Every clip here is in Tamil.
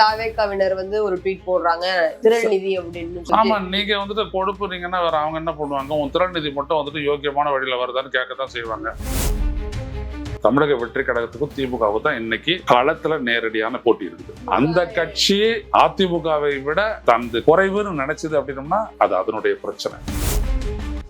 தாவேக்காவினர் வந்து ஒரு ட்வீட் போடுறாங்க திரள் நிதி அப்படின்னு ஆமா நீங்க வந்துட்டு கொடுப்புறீங்கன்னா வேற அவங்க என்ன பண்ணுவாங்க? உன் திறன் நிதி மட்டும் வந்துட்டு யோக்கியமான வழியில வருதான்னு கேட்கத்தான் செய்வாங்க. தமிழக வெற்றி கழகத்துக்கும் திமுகவுக்கும் தான் இன்னைக்கு களத்துல நேரடியான போட்டி இருக்குது. அந்த கட்சி அதிமுகவை விட தனது குறைவுன்னு நினைச்சது அப்படின்னம்னா அது அதனுடைய பிரச்சனை.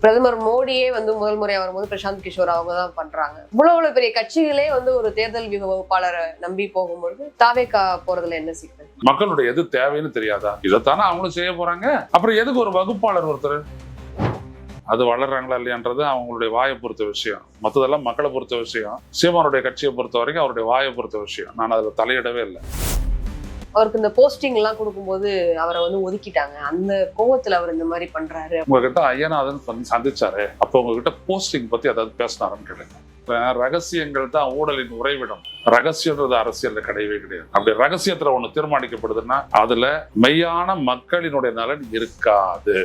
பிரதமர் மோடியே வந்து முதல் முறையாக வரும்போது பிரசாந்த் கிஷோர் அவங்க தான் பண்றாங்க. இவ்வளவு இவ்வளவு பெரிய கட்சிகளே வந்து ஒரு தேர்தல் வியூக வகுப்பாளரை நம்பி போகும்பொழுது தாவேக்கா போறதுல என்ன சிக்கல் மக்களுடைய எது தேவைன்னு தெரியாதா? இதைத்தானே அவங்களும் செய்ய போறாங்க. அப்புறம் எதுக்கு ஒரு வகுப்பாளர் ஒருத்தர்? அது வளர்றாங்களா இல்லையான்றது அவங்களுடைய வாயை பொறுத்த விஷயம். மற்றதெல்லாம் மக்களை பொறுத்த விஷயம். சீமானுடைய கட்சியை பொறுத்த வரைக்கும் அவருடைய வாயை பொறுத்த விஷயம். நான் அதுல தலையிடவே இல்லை. அவருக்கு இந்த போஸ்டிங் எல்லாம் கொடுக்கும்போது அவரை வந்து ஒதுக்கிட்டாங்க. அந்த கோவத்துல அவர் இந்த மாதிரி பண்றாரு உங்ககிட்ட ஐயநாதன் வந்து சந்திச்சாரு. அப்போ உங்ககிட்ட போஸ்டிங் பத்தி அதாவது பேசினாருன்னு கேளுங்க. ரகசியங்கள் தான் ஊழலின் உறைவிடம். ரகசியன்றது அரசியல்ல கிடையவே கிடையாது. அப்படி ரகசியத்துல ஒண்ணு தீர்மானிக்கப்படுதுன்னா அதுல மெய்யான மக்களினுடைய நலன் இருக்காது.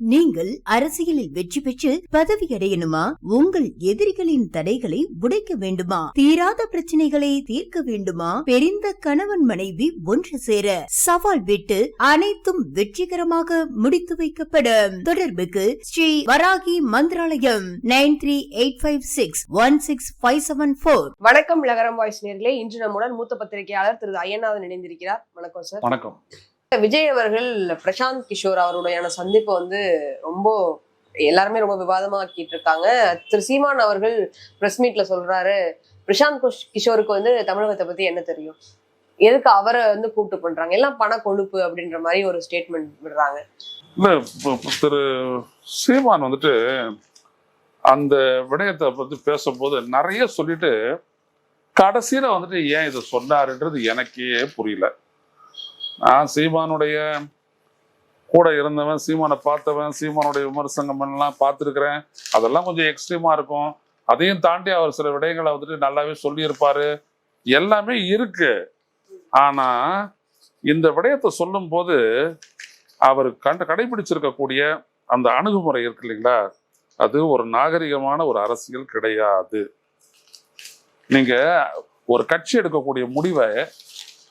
நீங்கள் அரசியலில் வெற்றி பெற்று பதவி அடையணுமா உங்கள் எதிரிகளின் தடைகளை உடைக்க வேண்டுமா? தீராத பிரச்சனைகளை தீர்க்க வேண்டுமா? பெரிந்த கணவன் மனைவி ஒன்று சேர சவால் விட்டு அனைத்தும் வெற்றிகரமாக முடித்து வைக்கப்படும். தொடர்புக்கு Shri Varahi Mantralayam nine three eight five six one six five seven four. வணக்கம் லகரம் வாய்ஸ் நேர்களே. இன்று நம்முடன் மூத்த பத்திரிகையாளர் திரு ஐயநாதன் இணைந்திருக்கிறார். வணக்கம் சார். வணக்கம். விஜய் அவர்கள் பிரசாந்த் கிஷோர் அவருடையான சந்திப்பை வந்து ரொம்ப எல்லாருமே ரொம்ப விவாதமாக்கிட்டு இருக்காங்க திரு சீமான் அவர்கள் பிரஸ் மீட்ல சொல்றாரு பிரசாந்த் கிஷோருக்கு வந்து தமிழகத்தை பத்தி என்ன தெரியும்? எதுக்கு அவரை வந்து கூட்டு பண்றாங்க? எல்லாம் பண கொழுப்பு அப்படின்ற மாதிரி ஒரு ஸ்டேட்மெண்ட் விடுறாங்க. இல்ல திரு சீமான் வந்துட்டு அந்த விடயத்தை பத்தி பேசும்போது நிறைய சொல்லிட்டு கடைசியில வந்துட்டு ஏன் இதை சொன்னாருன்றது எனக்கே புரியல. நான் சீமானுடைய கூட இருந்தவன் சீமானை பார்த்தவன் சீமானுடைய விமர்சனம் எல்லாம் பார்த்துருக்குறேன். அதெல்லாம் கொஞ்சம் எக்ஸ்ட்ரீமா இருக்கும். அதையும் தாண்டி அவர் சில விடயங்களை வந்துட்டு நல்லாவே சொல்லியிருப்பாரு. எல்லாமே இருக்கு. ஆனா இந்த விடயத்தை சொல்லும்போது அவர் கண்ட கடைபிடிச்சிருக்கக்கூடிய அந்த அணுகுமுறை இருக்கு இல்லைங்களா? அது ஒரு நாகரிகமான ஒரு அரசியல் கிடையாது. நீங்க ஒரு கட்சி எடுக்கக்கூடிய முடிவை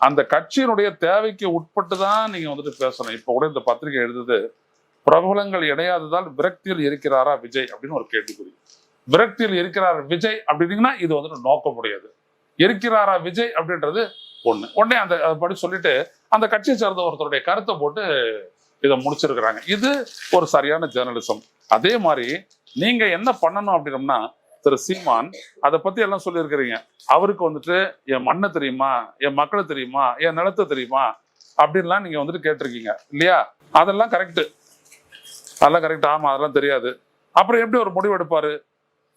அந்த கட்சியினுடைய தேவைக்கு உட்பட்டு தான் நீங்க வந்துட்டு பேசணும். இப்போ கூட இந்த பத்திரிகை எழுதுது பிரபலங்கள் இடையாததால் விரக்தியில் இருக்கிறாரா விஜய் அப்படின்னு ஒரு கேட்டுக்குறி விரக்தியில் இருக்கிறார் விஜய் அப்படின்னீங்கன்னா இது வந்துட்டு நோக்க முடியாது. இருக்கிறாரா விஜய் அப்படின்றது ஒண்ணு. உடனே அந்த படி சொல்லிட்டு அந்த கட்சியை சேர்ந்த ஒருத்தருடைய கருத்தை போட்டு இதை முடிச்சிருக்கிறாங்க. இது ஒரு சரியான ஜேர்னலிசம் அதே மாதிரி நீங்க என்ன பண்ணணும் அப்படின்னம்னா திரு சீமான் அதை பத்தி எல்லாம் சொல்லியிருக்கிறீங்க. அவருக்கு வந்துட்டு என் மண்ணை தெரியுமா? என் மக்களை தெரியுமா? என் நிலத்தை தெரியுமா? அப்படின்லாம் நீங்க வந்துட்டு கேட்டிருக்கீங்க. இல்லையா? அதெல்லாம் கரெக்ட் அதெல்லாம் கரெக்ட் ஆமா அதெல்லாம் தெரியாது. அப்புறம் எப்படி ஒரு முடிவு எடுப்பாரு?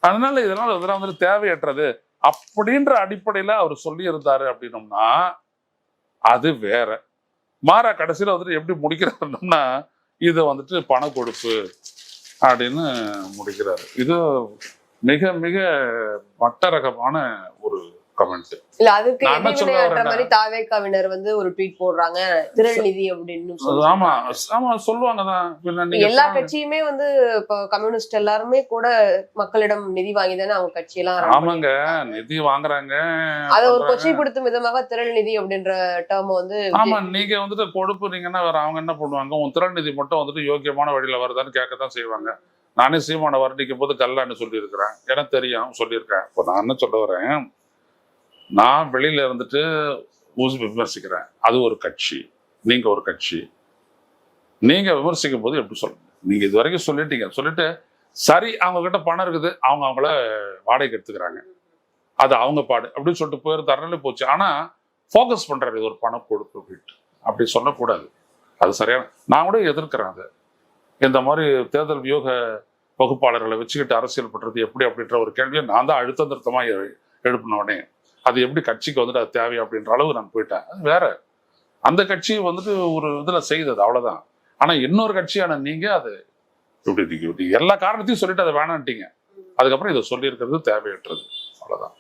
அதனால இதனால இதெல்லாம் வந்துட்டு தேவையற்றது. அப்படின்ற அடிப்படையில அவர் சொல்லி இருந்தாரு அப்படின்னம்னா அது வேற. மாறா கடைசியில வந்துட்டு எப்படி முடிக்கிறாருன்னா இது வந்துட்டு பண கொடுப்பு அப்படின்னு முடிக்கிறாரு. இது மிக மிக மட்டரகமான ஒரு கமெண்ட் இல்ல அதுக்கு மாதிரி தாவேக்காவினர் வந்து ஒரு ட்வீட் போடுறாங்க திரள் நிதி அப்படின்னு ஆமா ஆமா சொல்லுவாங்க தான் பின்ன நீங்க எல்லா. கட்சியுமே வந்து இப்போ கம்யூனிஸ்ட் எல்லாருமே கூட மக்களிடம் நிதி வாங்கி தானே அவங்க கட்சியெல்லாம் ஆமாங்க. நிதி வாங்குறாங்க அத ஒரு. கொச்சைப்படுத்தும் விதமாக திரள் நிதி அப்படின்ற டேர்ம் வந்து ஆமா நீங்க வந்துட்டு கொடுப்புறீங்கன்னா வேற அவங்க என்ன பண்ணுவாங்க உன் நிதி மட்டும் வந்துட்டு யோக்கியமான வழியில வருதான்னு கேட்கத்தான் செய்வாங்க நானே சீமானை வர்ணிக்கும் போது கல்லான்னு சொல்லியிருக்கிறேன். எனக்கு தெரியும் சொல்லியிருக்கேன். இப்போ நான் என்ன சொல்ல வரேன்? நான் வெளியில இருந்துட்டு ஊசி விமர்சிக்கிறேன். அது ஒரு கட்சி. நீங்க ஒரு கட்சி. நீங்க விமர்சிக்கும் போது எப்படி சொல்லுங்க? நீங்க இது வரைக்கும் சொல்லிட்டீங்க. சொல்லிட்டு சரி அவங்க கிட்ட பணம் இருக்குது. அவங்க அவங்கள வாடகைக்கு எடுத்துக்கிறாங்க. அது அவங்க பாடு. அப்படின்னு சொல்லிட்டு போயிரு தரல போச்சு. ஆனா ஃபோக்கஸ் பண்ணுறாரு இது ஒரு பணம் கொடுப்பு அப்படின்ட்டு. அப்படி சொல்லக்கூடாது. அது சரியான நான் கூட எதிர்க்கிறேன் அது. இந்த மாதிரி தேர்தல் வியூக வகுப்பாளர்களை வச்சுக்கிட்டு அரசியல் பண்றது எப்படி அப்படின்ற ஒரு கேள்வியை நான் தான் அழுத்த திருத்தமாக எழுப்பினோடனே உடனே. அது எப்படி கட்சிக்கு வந்துட்டு அது தேவை அப்படின்ற அளவு நான் போயிட்டேன். அது வேற. அந்த கட்சி வந்துட்டு ஒரு இதுல செய்தது அவ்வளவுதான். ஆனா இன்னொரு கட்சியான நீங்க அது இப்படி இப்படி எல்லா காரணத்தையும் சொல்லிட்டு அதை வேணான்ட்டீங்க. அதுக்கப்புறம் இதை சொல்லியிருக்கிறது தேவையற்றது. அவ்வளவுதான்.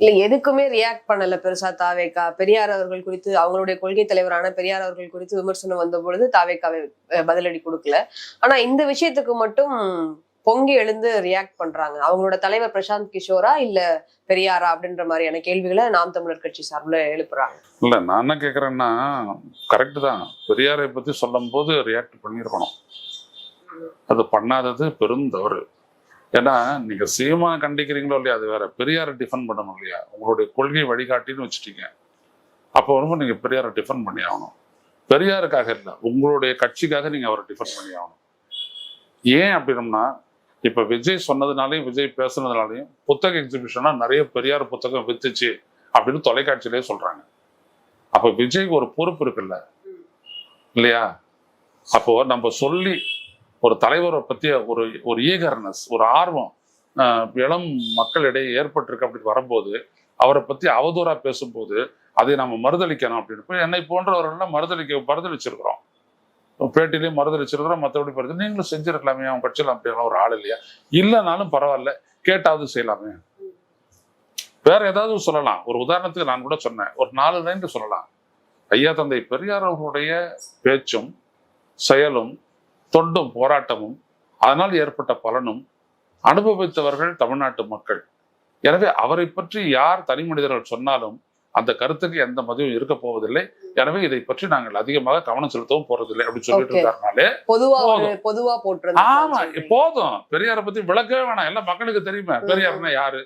இல்ல எதுக்குமே ரியாக்ட் பண்ணல பெருசா தாவேக்கா. பெரியார் அவர்கள் குறித்து அவங்களுடைய கொள்கை தலைவரான பெரியார் அவர்கள் குறித்து விமர்சனம் வந்த பொழுது தாவேக்காவை பதிலடி கொடுக்கல. ஆனா இந்த விஷயத்துக்கு மட்டும் பொங்கி எழுந்து ரியாக்ட் பண்றாங்க. அவங்களோட தலைவர் பிரசாந்த் கிஷோரா இல்ல பெரியாரா அப்படின்ற மாதிரியான கேள்விகளை நாம் தமிழர் கட்சி சார்பில் எழுப்புறாங்க. இல்ல நான் என்ன கேக்குறேன்னா கரெக்ட் தான். பெரியாரை பத்தி சொல்லும் போது ரியாக்ட் பண்ணியிருக்கணும். அது பண்ணாதது பெரும் தவறு. ஏன்னா நீங்க சீமா கண்டிக்கிறீங்களோ இல்லையா அது வேற. பெரியாரை டிஃபன் பண்ணணும் இல்லையா? உங்களுடைய கொள்கை வழிகாட்டின்னு வச்சுட்டீங்க. அப்போ வரும்போது நீங்க பெரியாரை டிஃபன் பண்ணி ஆகணும். பெரியாருக்காக இல்லை உங்களுடைய கட்சிக்காக நீங்க அவரை டிஃபன் பண்ணி ஆகணும். ஏன் அப்படின்னம்னா இப்ப விஜய் சொன்னதுனாலையும் விஜய் பேசுனதுனாலையும் புத்தக எக்ஸிபிஷனா நிறைய பெரியார் புத்தகம் வித்துச்சு அப்படின்னு தொலைக்காட்சியிலே சொல்றாங்க. அப்ப விஜய்க்கு ஒரு பொறுப்பு இருக்குல்ல? இல்லையா? அப்போ நம்ம சொல்லி ஒரு தலைவரை பற்றிய ஒரு ஒரு ஈகர்னஸ் ஒரு ஆர்வம் இளம் மக்களிடையே ஏற்பட்டிருக்கு அப்படி வரும்போது அவரை பத்தி அவதூறா பேசும்போது அதை நம்ம மறுதளிக்கணும் அப்படின்னு. போய் என்னை போன்றவர்கள்லாம் மறுதளிக்க மறுதளிச்சிருக்கிறோம். பேட்டிலையும் மறுதளிச்சிருக்கிறோம் மற்றபடி படுத்து நீங்களும் செஞ்சிருக்கலாமே அவங்க கட்சியில் அப்படியெல்லாம் ஒரு ஆள் இல்லையா? இல்லைனாலும் பரவாயில்ல கேட்டாவது செய்யலாமே. வேற ஏதாவது சொல்லலாம். ஒரு உதாரணத்துக்கு நான் கூட சொன்னேன். ஒரு நாலு லைன் சொல்லலாம். ஐயா தந்தை பெரியார் அவர்களுடைய பேச்சும் செயலும் தொண்டும் போராட்டமும் அதனால் ஏற்பட்ட பலனும் அனுபவித்தவர்கள் தமிழ்நாட்டு மக்கள். எனவே அவரை பற்றி யார் தனி மனிதர்கள் சொன்னாலும் அந்த கருத்துக்கு எந்த மதிவும் இருக்க போவதில்லை. எனவே இதை பற்றி நாங்கள் அதிகமாக கவனம் செலுத்தவும் போறதில்லை அப்படின்னு சொல்லிட்டு. இருக்காருனாலே பொதுவா பொதுவா போட்டுறது ஆமா போதும். பெரியாரை பத்தி விளக்கவே வேணாம். எல்லாம் மக்களுக்கு தெரியுமே. பெரியார்னா யாரு?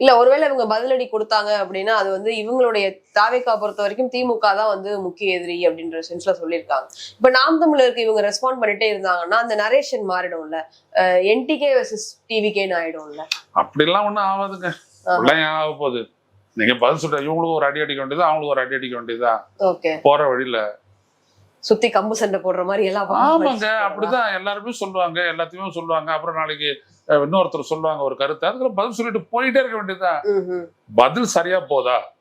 இல்ல ஒருவேளை இவங்க பதிலடி கொடுத்தாங்க அப்படின்னா அது வந்து இவங்களுடைய தாவேக்கா பொறுத்த வரைக்கும் திமுக தான் வந்து முக்கிய எதிரி அப்படின்ற சென்ஸ்ல சொல்லியிருக்காங்க. இப்ப நாம் தமிழருக்கு இவங்க ரெஸ்பாண்ட் பண்ணிட்டே இருந்தாங்கன்னா அந்த நரேஷன் மாறிடும்ல. என்டிகே வர்சஸ் டிவிகேன்னு ஆயிடும்ல. அப்படிலாம் ஒண்ணும் ஆகாதுங்க. ஆக போகுது? நீங்க பதில் சொல்ற இவங்களுக்கு ஒரு அடி அடிக்க வேண்டியதா அவங்களுக்கு ஒரு அடி அடிக்க வேண்டியதா? போற வழியில. சுத்தி கம்பு சண்டை போடுற மாதிரி எல்லாம் ஆமாங்க? அப்படிதான் எல்லாருமே சொல்லுவாங்க எல்லாத்தையுமே சொல்லுவாங்க. அப்புறம் நாளைக்கு இன்னொருத்தர் சொல்லுவாங்க ஒரு கருத்தை. அதுக்கு பதில் சொல்லிட்டு போயிட்டே இருக்க வேண்டியதா ம்ஹும். பதில் சரியா போதா?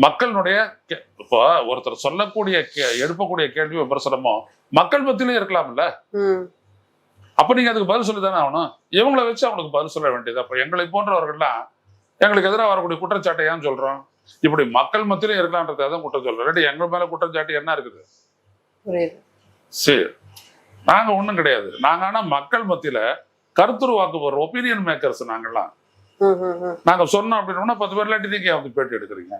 மக்களினுடைய கே- இப்போ ஒருத்தர் சொல்லக்கூடிய எழுப்பக்கூடிய கேள்வி விமர்சனமோ மக்கள் மத்தியிலும் இருக்கலாம்ல. அப்ப நீங்க அதுக்கு பதில் சொல்லி தானே ஆகணும். இவங்களை வச்சு அவங்களுக்கு பதில் சொல்ல வேண்டியது. அப்ப எங்களை போன்றவர்கள்லாம் எங்களுக்கு எதிராக வரக்கூடிய குற்றச்சாட்டை ஏன் சொல்றோம். இப்படி மக்கள் மத்தியிலும் இருக்கலான்றதை தான் குற்றம் சொல்றோம். ரெண்டு எங்க மேல குற்றச்சாட்டு என்ன இருக்குது? சரி. நாங்க ஒண்ணும் கிடையாது. நாங்க ஆனா மக்கள் மத்தியில கருத்துருவாக்கு ஒரு ஒப்பீனியன் மேக்கர்ஸ் நாங்கெல்லாம். நாங்க சொன்னோம் அப்படின்னா பத்து பேர் இல்லாட்டி நீங்க வந்து பேட்டி எடுக்கிறீங்க.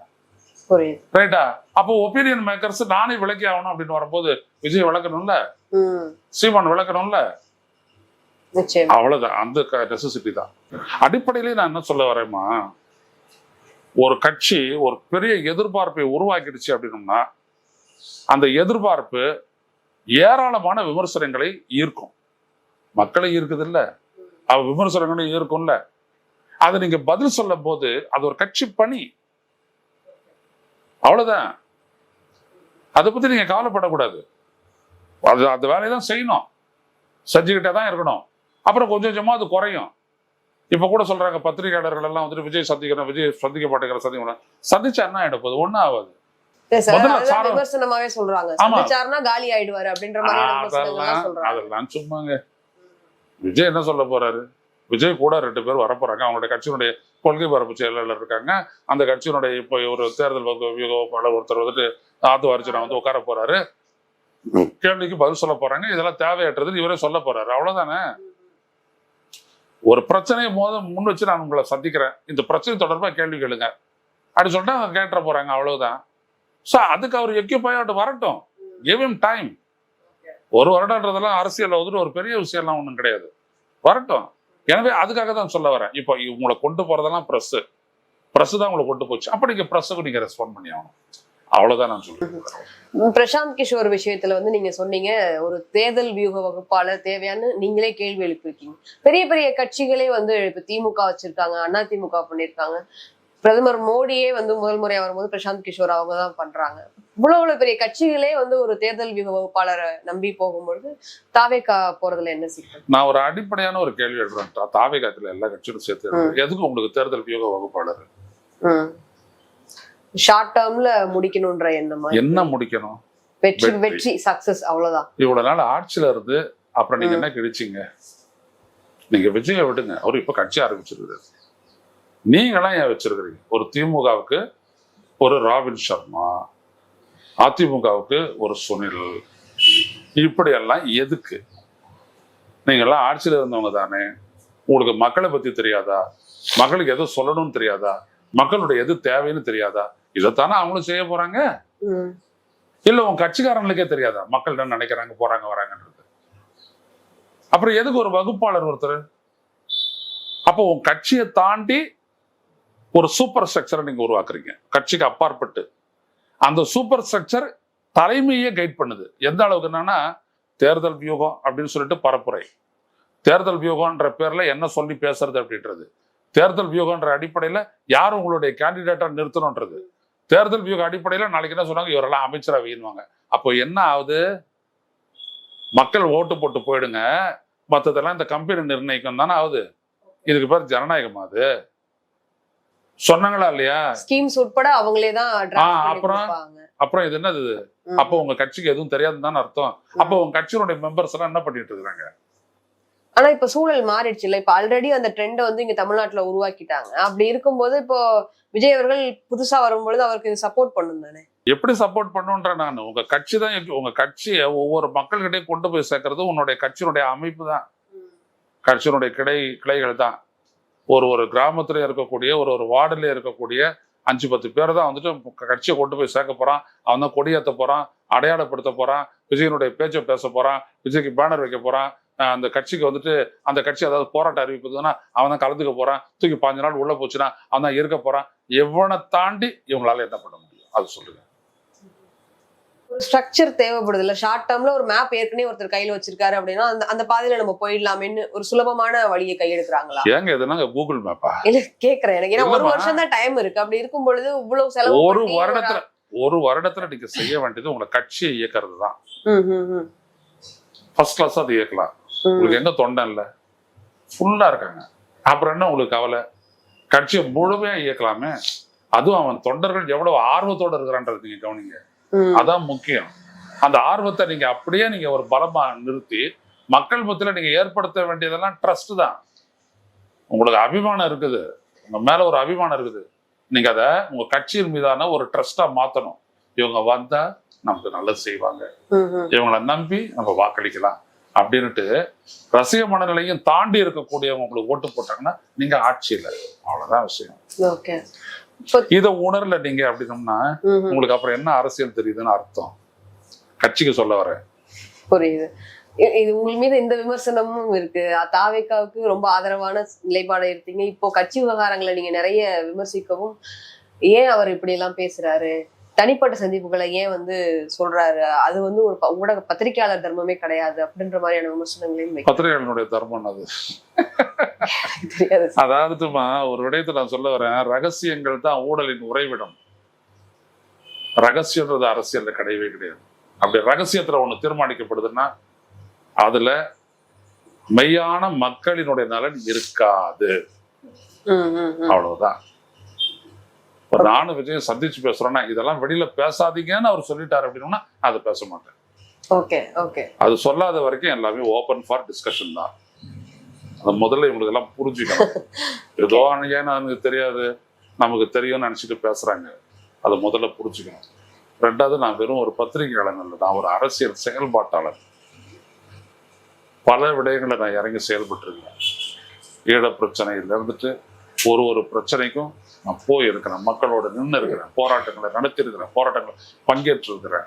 ரைட்டா? அப்போ ஒப்பீனியன் மேக்கர்ஸ் நானே விளக்கி ஆகணும் அப்படின்னு வரும்போது விஜய் விளக்கணும்ல. சீமான் விளக்கணும்ல? அவ்வளவுதான். அந்த நெசசிட்டி தான். அடிப்படையிலே நான் என்ன சொல்ல வரேம்மா? ஒரு கட்சி ஒரு பெரிய எதிர்பார்ப்பை உருவாக்கிடுச்சு அப்படின்னம்னா அந்த எதிர்பார்ப்பு ஏராளமான விமர்சனங்களை ஈர்க்கும். மக்களை ஈர்க்குது இல்ல அவ விமர்சனங்களையும் ஈர்க்கும்ல. அதை நீங்க பதில் சொல்லும் போது அது ஒரு கட்சி பணி. அவ்வளவுதான். அதை பத்தி நீங்க கவலைப்படக்கூடாது. அது அந்த வேலையை தான் செய்யணும். செஞ்சுக்கிட்டே தான் இருக்கணும். அப்புறம் கொஞ்சம் கொஞ்சமா அது குறையும். இப்ப கூட சொல்றாங்க பத்திரிகையாளர்கள் எல்லாம் வந்துட்டு விஜய் சந்திக்கிறேன் விஜய் சந்திக்க மாட்டேங்கிற சந்திக்க சந்திச்சா என்ன ஆயிட போகுது? ஒன்றும் ஆகாது. விமர்சனமாவே சொல்றாங்க. அதெல்லாம் சும்மாங்க. விஜய் என்ன சொல்ல போறாரு? விஜய் கூட ரெண்டு பேர் வரப்போறாங்க. அவங்களுடைய கட்சியினுடைய கொள்கை பரப்பு செயலாளர் இருக்காங்க. அந்த கட்சியினுடைய இப்போ ஒரு தேர்தல் வியூகப்பாளர் ஒருத்தர் வந்துட்டு ஆத்து அர்ஜுனா வந்து உட்கார போறாரு. கேள்விக்கு பதில் சொல்ல போறாங்க. இதெல்லாம் தேவையற்றது. இவரே சொல்ல போறாரு. அவ்வளவுதானே? ஒரு பிரச்சனையை மோத முன் வச்சு நான் உங்களை சந்திக்கிறேன். இந்த பிரச்சனை தொடர்பாக கேள்வி கேளுங்க. அப்படி சொல்லிட்டு அவங்க கேட்டுற போறாங்க அவ்வளவுதான். ஸோ அதுக்கு அவர் எக்யூபாயோட்டு வரட்டும். கிவ் டைம் ஒரு வருடன்றதெல்லாம் அரசியலில் வந்துட்டு ஒரு பெரிய விஷயம்லாம் ஒன்றும் கிடையாது. வரட்டும். எனவே அதுக்காக தான் சொல்ல வரேன். இப்போ உங்களை கொண்டு போறதெல்லாம் ப்ரெஸ்ஸு ப்ரெஸ்ஸு தான் உங்களை கொண்டு போச்சு. அப்போ நீங்க ப்ரெஸ்ஸுக்கு நீங்க ரெஸ்பாண்ட் பண்ணி ஆகணும். அவ்வளவுதான் நான் சொல்றேன். பிரசாந்த் கிஷோர் விஷயத்துல வந்து நீங்க சொன்னீங்க ஒரு தேர்தல் வியூக வகுப்பாளர் தேவையான்னு நீங்களே கேள்வி எழுப்பியிருக்கீங்க. பெரிய பெரிய கட்சிகளே வந்து இப்ப திமுக வச்சிருக்காங்க அண்ணா திமுக பண்ணிருக்காங்க பிரதமர் மோடியே வந்து முதல் முறையா வரும்போது பிரசாந்த் கிஷோர் அவங்க தான் பண்றாங்க. இவ்வளவு இவ்வளவு பெரிய கட்சிகளே வந்து ஒரு தேர்தல் வியூக வகுப்பாளரை நம்பி போகும்பொழுது தாவேக்கா போறதுல என்ன சிக்கல்? நான் ஒரு அடிப்படையான ஒரு கேள்வி எழுறேன் தாவே காத்துல எல்லா கட்சியும் சேர்த்து. எதுக்கு உங்களுக்கு தேர்தல் வியூக வகுப்பாளர்? ஷார்ட் டேர்ம்ல முடிக்கணும்ன்ற எண்ணமா என்ன முடிக்கணும்? வெற்றி வெற்றி. சக்சஸ் அவ்வளவுதான். இவ்வளவு நாள் ஆட்சியில இருந்து அப்புறம் நீங்க என்ன கிழிச்சீங்க? நீங்க விஜய விடுங்க. அவர் இப்ப கட்சி ஆரம்பிச்சிருக்காரு. நீங்களாம் ஏன் வச்சிருக்கிறீங்க? ஒரு திமுகவுக்கு ஒரு ராபின் சர்மா அதிமுகவுக்கு ஒரு சுனில். இப்படியெல்லாம் எதுக்கு? நீங்க எல்லாம் ஆட்சியில இருந்தவங்க தானே. உங்களுக்கு மக்களை பத்தி தெரியாதா? மக்களுக்கு எது சொல்லணும்னு தெரியாதா? மக்களுடைய எது தேவைன்னு தெரியாதா? இதைத்தானே அவங்களும் செய்ய போறாங்க. இல்ல உன் கட்சிக்காரங்களுக்கே தெரியாதா? மக்கள் என்ன நினைக்கிறாங்க போறாங்க வராங்கன்றது. அப்புறம் எதுக்கு ஒரு வகுப்பாளர் ஒருத்தர்? அப்போ உன் கட்சியை தாண்டி ஒரு சூப்பர் ஸ்ட்ரக்சரை நீங்க உருவாக்குறீங்க. கட்சிக்கு அப்பாற்பட்டு. அந்த சூப்பர் ஸ்ட்ரக்சர் தலைமையே கைட் பண்ணுது. எந்த அளவுக்கு என்னன்னா தேர்தல் வியூகம் அப்படின்னு சொல்லிட்டு பரப்புரை. தேர்தல் வியூகம்ன்ற பேர்ல என்ன சொல்லி பேசுறது அப்படின்றது. தேர்தல் வியூகம்ன்ற அடிப்படையில யார் உங்களுடைய கேண்டிடேட்டா நிறுத்தணும்ன்றது. தேர்தல் வியூக அடிப்படையில நாளைக்கு என்ன சொன்னாங்க இவரெல்லாம் அமைச்சரா வையுவாங்க அப்போ என்ன ஆகுது? மக்கள் ஓட்டு போட்டு போயிடுங்க. மத்ததெல்லாம் இந்த கம்பெனி நிர்ணயிக்கும் தானே ஆகுது. இதுக்கு பேர் ஜனநாயகம் அது. சொன்னாங்களா இல்லையா? ஸ்கீம்ஸ் உட்பட அவங்களே தான் அப்புறம்? அப்புறம் இது என்னது. அப்போ உங்க கட்சிக்கு எதுவும் தெரியாதுன்னு தானே அர்த்தம். அப்போ உங்க கட்சியினுடைய மெம்பர்ஸ் எல்லாம் என்ன பண்ணிட்டு இருக்காங்க ஆனா இப்ப சூழல் மாறிடுச்சு இல்ல இப்ப ஆல்ரெடி அந்த ட்ரெண்டை வந்து இங்க தமிழ்நாட்டுல உருவாக்கிட்டாங்க. அப்படி இருக்கும்போது இப்போ விஜய் அவர்கள் புதுசா வரும்பொழுது அவருக்கு சப்போர்ட் பண்ணும் தானே? எப்படி சப்போர்ட் பண்ணுன்ற நான். உங்க கட்சி தான் உங்க கட்சியை ஒவ்வொரு மக்கள்கிட்டயும் கொண்டு போய் சேர்க்கறது உன்னுடைய கட்சியினுடைய அமைப்பு தான். கட்சியினுடைய கிளை கிளைகள் தான். ஒரு ஒரு கிராமத்துல இருக்கக்கூடிய ஒரு ஒரு வார்டுல இருக்கக்கூடிய அஞ்சு பத்து பேர் தான் வந்துட்டு கட்சியை கொண்டு போய் சேர்க்க போறான். அவன் தான் கொடியேற்ற போறான் அடையாளப்படுத்த போறான் விஜயனுடைய பேச்சை பேச போறான் விஜய்க்கு பேனர் வைக்க போறான். அந்த கட்சிக்கு வந்துட்டு அந்த கட்சி அதாவது போராட்டம் அறிவிப்பதுன்னா அவன் தான் கலந்துக்க போறான் தூக்கி பாஞ்சு நாள் உள்ள போச்சுன்னா அவன் தான் இருக்க போறான். எவனை தாண்டி இவங்களால என்ன பண்ண முடியும்? அது சொல்லுங்க. ஒரு ஸ்ட்ரக்சர் தேவைப்படுது இல்ல ஷார்ட் டேர்ம்ல ஒரு மேப் ஏற்கனவே ஒருத்தர் கையில வச்சிருக்காரு அப்படின்னா அந்த அந்த பாதையில நம்ம போயிடலாமேன்னு ஒரு சுலபமான வழியை கையெடுக்கிறாங்களா? ஏங்க இதுனாங்க கூகுள் மேப்பா இல்ல கேக்குறேன் எனக்கு. ஏன்னா ஒரு. வருஷம் தான் டைம் இருக்கு. அப்படி இருக்கும் பொழுது இவ்வளவு செலவு ஒரு வருடத்துல ஒரு வருடத்துல நீங்க செய்ய வேண்டியது உங்களை கட்சியை இயக்கிறது தான். ஃபர்ஸ்ட் கிளாஸ் அது இயக்கலாம். உங்களுக்கு எங்க தொண்டை இல்ல. ஃபுல்லா இருக்காங்க. அப்புறம் என்ன உங்களுக்கு கவலை? கட்சியை முழுமையா இயக்கலாமே. அதுவும் அவன் தொண்டர்கள் எவ்வளவு ஆர்வத்தோட இருக்கிறான்றது நீங்க கவனிங்க. அதான் முக்கியம். அந்த ஆர்வத்தை நீங்க அப்படியே நீங்க ஒரு பலமா நிறுத்தி மக்கள் மத்தியில நீங்க ஏற்படுத்த வேண்டியதெல்லாம் ட்ரஸ்ட் தான். உங்களுக்கு அபிமானம் இருக்குது. உங்க மேல ஒரு அபிமானம் இருக்குது. நீங்க அதை உங்க கட்சியின் மீதான ஒரு ட்ரஸ்டா மாத்தணும். இவங்க வந்தா நமக்கு நல்லது செய்வாங்க. இவங்களை நம்பி நம்ம வாக்களிக்கலாம். அப்படின்னுட்டு ரசிக மனநிலையும் தாண்டி இருக்கக்கூடியவங்க உங்களுக்கு ஓட்டு போட்டாங்கன்னா நீங்க ஆட்சியில அவ்வளவுதான் விஷயம். ஓகே. இதை உணரல நீங்க அப்படின்னம்னா ம். உங்களுக்கு அப்புறம் என்ன அரசியல் தெரியுதுன்னு அர்த்தம். கட்சிக்கு சொல்ல வரேன். புரியுது. இது உங்கள் மீது இந்த விமர்சனமும் இருக்கு. தாவேக்காவுக்கு ரொம்ப ஆதரவான நிலைப்பாடு இருக்கீங்க இப்போ கட்சி விவகாரங்களை நீங்க நிறைய விமர்சிக்கவும் ஏன் அவர் இப்படி எல்லாம் பேசுறாரு? தனிப்பட்ட சந்திப்புகளை ஏன் வந்து சொல்றாரு? அது வந்து ஒரு ஊடக பத்திரிகையாளர் தர்மமே கிடையாது அப்படின்ற மாதிரியான விமர்சனங்களையும் வைக்க பத்திரிகைகளுடைய தர்மம் அது. தெரியாது. அதாவதுமா ஒரு விடயத்தை நான் சொல்ல வரேன் ரகசியங்கள் தான் ஊழலின் உறைவிடம். ரகசியன்றது அரசியல்ல கிடையவே கிடையாது. அப்படி ரகசியத்துல ஒண்ணு தீர்மானிக்கப்படுதுன்னா அதுல மெய்யான மக்களினுடைய நலன் இருக்காது. அவ்வளவுதான். இப்ப நானும் விஜயம் சந்திச்சு பேசுறேன்னா இதெல்லாம் வெளியில பேசாதீங்கன்னு அவர் சொல்லிட்டாரு அப்படின்னா அதை பேச மாட்டேன். Okay okay. அது சொல்லாத வரைக்கும் எல்லாமே ஓபன் ஃபார் டிஸ்கஷன் தான். அது முதல்ல இவங்களுக்கு எல்லாம் புரிஞ்சுக்கணும். ஏதோ ஏன்னா நமக்கு தெரியாது நமக்கு தெரியும்னு நினைச்சிட்டு பேசுறாங்க. அதை முதல்ல புரிஞ்சுக்கணும். ரெண்டாவது நான் வெறும் ஒரு பத்திரிகையாளன் இல்லை நான் ஒரு அரசியல் செயல்பாட்டாளர். பல விடயங்களை நான் இறங்கி செயல்பட்டிருக்கேன். ஈழ பிரச்சனையில இருந்துட்டு ஒரு ஒரு பிரச்சனைக்கும் நான் போயிருக்கிறேன் மக்களோட நின்று இருக்கிறேன் போராட்டங்களை நடத்தியிருக்கிறேன் போராட்டங்களை பங்கேற்று இருக்கிறேன்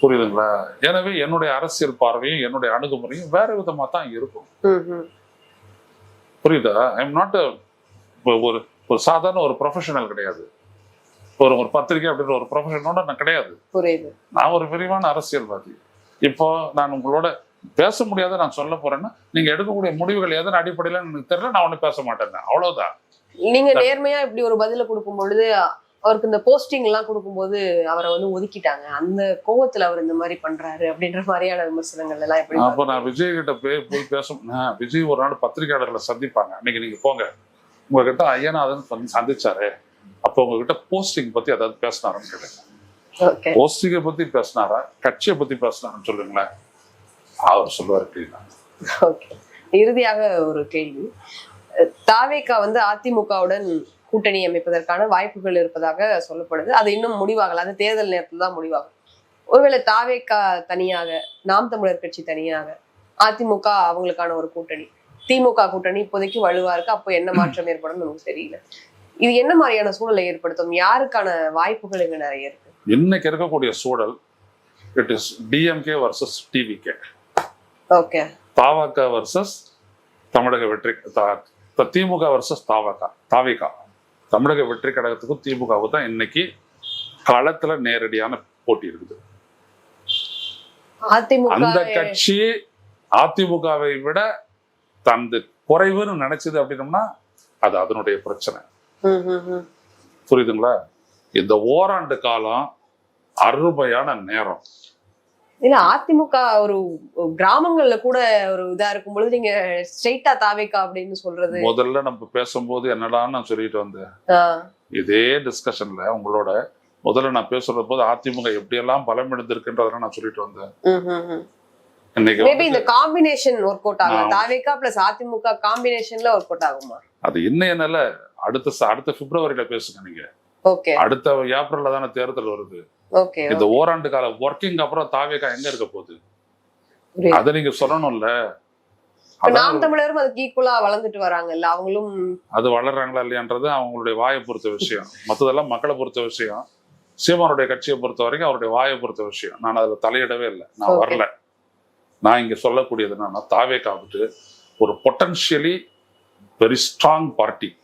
புரியுதுங்களா? எனவே என்னுடைய அரசியல் பார்வையும் என்னுடைய அணுகுமுறையும் வேற விதமா தான் இருக்கும். புரியுதா? ஐ எம் நாட் ஒரு ஒரு சாதாரண ஒரு ப்ரொஃபஷனல் கிடையாது. ஒரு ஒரு பத்திரிகை அப்படின்ற ஒரு ப்ரொஃபஷனோட நான் கிடையாது. புரியுது. நான் ஒரு விரிவான அரசியல்வாதி. இப்போ நான் உங்களோட பேச முடியாத நான் சொல்ல போறேன்னா நீங்க எடுக்கக்கூடிய முடிவுகள் எதன் அடிப்படையில எனக்கு தெரியல நான் ஒண்ணு பேச மாட்டேன் அவ்வளவுதான். நீங்க நேர்மையா இப்படி ஒரு பதில கொடுக்கும் பொழுது அவருக்கு இந்த போஸ்டிங் எல்லாம் கொடுக்கும்போது அவரை வந்து ஒதுக்கிட்டாங்க. அந்த கோவத்துல அவர் இந்த மாதிரி பண்றாரு அப்படின்ற மாதிரியான விமர்சனங்கள் எல்லாம் எப்படி அப்போ நான் விஜய் கிட்ட போய் போய் பேச நான் விஜய் ஒரு நாள் பத்திரிகையாளர்களை சந்திப்பாங்க. அன்னைக்கு நீங்க போங்க. உங்ககிட்ட ஐயனாதன் வந்து சந்திச்சாரு. அப்போ உங்ககிட்ட போஸ்டிங் பத்தி அதாவது பேசினாருன்னு கேட்டேன் போஸ்டிங்கை பத்தி பேசினாரா? கட்சியை பத்தி பேசினாருன்னு சொல்லுங்களேன். அவர் சொல்லுவார் ஓகே இறுதியாக ஒரு கேள்வி. தாவேகா வந்து அதிமுகவுடன் கூட்டணி அமைப்பதற்கான வாய்ப்புகள் இருப்பதாக சொல்லப்படுது. அது இன்னும் முடிவாகல. அது தேர்தல் நேரத்தில் தான் முடிவாகும். ஒருவேளை தாவேகா தனியாக நாம் தமிழர் கட்சி தனியாக அதிமுக அவங்களுக்கான ஒரு கூட்டணி திமுக கூட்டணி இப்போதைக்கு வலுவா இருக்கு. அப்போ என்ன மாற்றம் ஏற்படும் நமக்கு தெரியல. இது என்ன மாதிரியான சூழலை ஏற்படுத்தும்? யாருக்கான வாய்ப்புகள் இங்க நிறைய இருக்கு? இன்னைக்கு இருக்கக்கூடிய சூழல் it is DMK versus TVK okay தாவக versus தமிழக வெற்றி திமுக வர்சஸ் தாவக தாவிகா. தமிழக வெற்றி கழகத்துக்கும் திமுகவுக்கும் தான் இன்னைக்கு களத்துல நேரடியான போட்டி இருக்குது. அந்த கட்சி அதிமுகவை விட தனது குறைவுன்னு நினைச்சது அப்படின்னம்னா அது அதனுடைய பிரச்சனை. புரியுதுங்களா? இந்த ஓராண்டு காலம் அருமையான நேரம். இல்ல அதிமுக ஒரு கிராமங்கள்ல கூட ஒரு இதா இருக்கும் பொழுது நீங்க ஸ்ட்ரெயிட்டா தாவேக்கா அப்படின்னு சொல்றது. முதல்ல நம்ம பேசும்போது என்னடான்னு நான் சொல்லிட்டு வந்தேன்? இதே டிஸ்கஷன்ல உங்களோட முதல்ல நான் பேசுற போது அதிமுக எப்படியெல்லாம் பலம் எடுத்திருக்குன்றத நான் சொல்லிட்டு வந்தேன். இன்னைக்கு இந்த காம்பினேஷன் ஒர்க் அவுட் ஆகலாம் ஆ. தாவேக்கா பிளஸ் அதிமுக காம்பினேஷன்ல ஒர்க் அவுட் ஆகுமா? அது இன்னும் என்னல அடுத்த அடுத்த பிப்ரவரியில பேசுங்க நீங்க. அடுத்த ஏப்ரல்ல தானே தேர்தல் வருது. இந்த ஓராண்டு கால ஒர்க்கிங் அப்புறம் தாவேக்கா எங்க இருக்க போகுது. அதை நீங்க சொல்லணும்ல. நாம் தமிழரும் அதுக்கு ஈக்குவலா வளர்ந்துட்டு வராங்கல்ல அவங்களும் அது வளர்றாங்களா இல்லையான்றது அவங்களுடைய வாயை பொறுத்த விஷயம். மற்றதெல்லாம் மக்களை பொறுத்த விஷயம். சீமானுடைய கட்சியை பொறுத்த வரைக்கும் அவருடைய வாயை பொறுத்த விஷயம். நான் அதுல தலையிடவே இல்லை. நான். வரல. நான் இங்க சொல்லக்கூடியது என்னன்னா தாவேக்காவுக்கு ஒரு பொட்டன்ஷியலி வெரி ஸ்ட்ராங் பார்ட்டி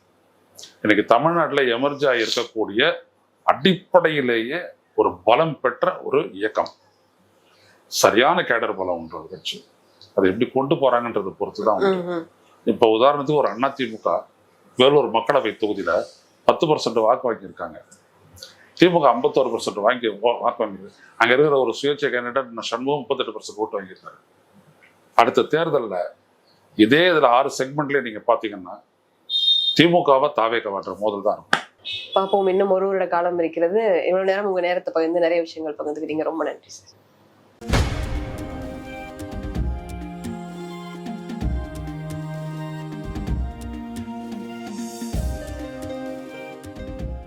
இன்னைக்கு தமிழ்நாட்டில் எமர்ஜ் இருக்கக்கூடிய அடிப்படையிலேயே ஒரு பலம் பெற்ற ஒரு இயக்கம். சரியான கேடர் பலம் உண்டு ஒரு கட்சி. அதை எப்படி கொண்டு போறாங்கன்றதை பொறுத்து தான். இப்போ உதாரணத்துக்கு ஒரு அண்ணா திமுக வேலூர் மக்களவை தொகுதியில பத்து பர்சன்ட் வாக்கு வாங்கியிருக்காங்க. திமுக ஐம்பத்தோரு பர்சன்ட் வாங்கி வாக்கு வாங்கியிருக்கு. அங்க இருக்கிற ஒரு சுயேட்சை கேண்டிடேட் சண்முகம் முப்பத்தெட்டு பர்சன்ட் ஓட்டு வாங்கியிருக்காரு. அடுத்த தேர்தல்ல இதே இதுல ஆறு செக்மெண்ட்லயே நீங்க பாத்தீங்கன்னா திமுகவை தாவேக்க மாற்ற மோதல் தான் இருக்கும். பார்ப்போம். இன்னும் ஒரு வருட காலம் இருக்கிறது. இவ்வளவு நேரம் உங்க நேரத்தை பகிர்ந்து நிறைய விஷயங்கள் பகிர்ந்துக்கிறீங்க ரொம்ப நன்றி சார்.